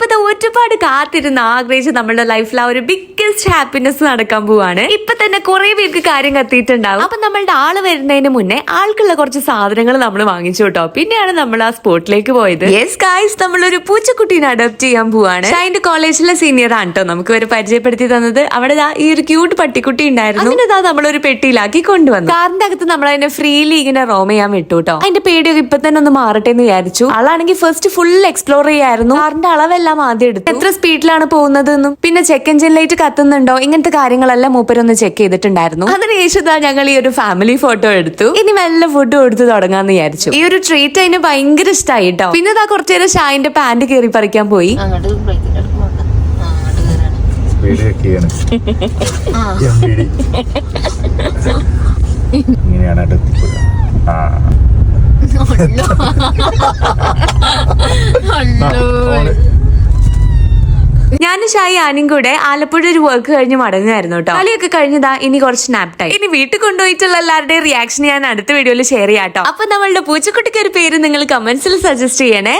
അപ്പൊ ഇത് ഒരുപാട് കാത്തിരുന്ന് ആഗ്രഹിച്ച് നമ്മുടെ ലൈഫിൽ ആ ഒരു ബിഗ്ഗസ്റ്റ് ഹാപ്പിനെസ് നടക്കാൻ പോവാണ്. ഇപ്പൊ തന്നെ കുറെ പേർക്ക് കാര്യം കത്തിയിട്ടുണ്ടാവും. അപ്പൊ നമ്മളുടെ ആൾ വരുന്നതിന് മുന്നേ ആൾക്കുള്ള കുറച്ച് സാധനങ്ങൾ നമ്മൾ വാങ്ങിച്ചു കേട്ടോ. പിന്നെയാണ് നമ്മൾ ആ സ്പോട്ടിലേക്ക് പോയത്. യെസ് കായ്സ് നമ്മൾ ഒരു പൂച്ചക്കുട്ടീനെ അഡോപ്റ്റ് ചെയ്യാൻ പോവാണ്. അതിന്റെ കോളേജിലെ സീനിയർ ആണ് കേട്ടോ നമുക്ക് ഒരു പരിചയപ്പെടുത്തി തന്നത്. അവിടെ ഈ ഒരു ക്യൂട്ട് പട്ടിക്കുട്ടി ഉണ്ടായിരുന്നു. അങ്ങനെ നമ്മൾ ഒരു പെട്ടിയിലാക്കി കൊണ്ടുവന്നു. കാറിന്റെ അകത്ത് നമ്മൾ അതിനെ ഫ്രീലി ഇങ്ങനെ റോം ചെയ്യാൻ വിട്ടു കേട്ടോ അതിന്റെ പേടിയൊക്കെ ഇപ്പൊ തന്നെ ഒന്ന് മാറട്ടെ എന്ന് വിചാരിച്ചു. ആളാണെങ്കിൽ ഫസ്റ്റ് ഫുൾ എക്സ്പ്ലോർ ചെയ്യായിരുന്നു. കാറിന്റെ അളവെല്ലാം ആദ്യം എടുത്തു. എത്ര സ്പീഡിലാണ് പോകുന്നത് എന്നും പിന്നെ ചെക്ക് എഞ്ചിൻ ലൈറ്റ് കത്തുന്നുണ്ടോ? ഇങ്ങനത്തെ കാര്യങ്ങളെല്ലാം മൂപ്പരൊന്ന് ചെക്ക് ചെയ്തിട്ടുണ്ടായിരുന്നു. അതിനുശേഷം ദാ ഞങ്ങൾ ഈ ഒരു ഫാമിലി ഫോട്ടോ എടുത്തു. ഇനി നല്ല ഫുഡ് കൊടുത്ത് തുടങ്ങാന്ന് വിചാരിച്ചു. ഈ ഒരു ട്രീറ്റ് അതിന് ഭയങ്കര ഇഷ്ടമായി കേട്ടോ പിന്നെ ഇതാ കുറച്ചു നേരം ഷായിന്റെ പാന്റ് കയറി പറിക്കാൻ പോയി. ഇങ്ങനെയാണ് ബ്രേക്കിന്റെ അടുത്ത് പോകണ്ട ആ. ഞാനും ഷായി ആനും കൂടെ ആലപ്പുഴ ഒരു വർക്ക് കഴിഞ്ഞ് മടങ്ങുമായിരുന്നു കേട്ടോ. കളിയൊക്കെ കഴിഞ്ഞതാ ഇനി കുറച്ച് സ്നാപ് ടൈം ഇനി വീട്ടിൽ കൊണ്ടുപോയിട്ടുള്ള എല്ലാവരുടെയും റിയാക്ഷൻ ഞാൻ അടുത്ത വീഡിയോയിൽ ഷെയർ ചെയ്യാം കേട്ടോ. അപ്പൊ നമ്മളുടെ പൂച്ചക്കുട്ടിക്ക് ഒരു പേര് നിങ്ങൾ കമന്റ്സിൽ സജസ്റ്റ് ചെയ്യണേ.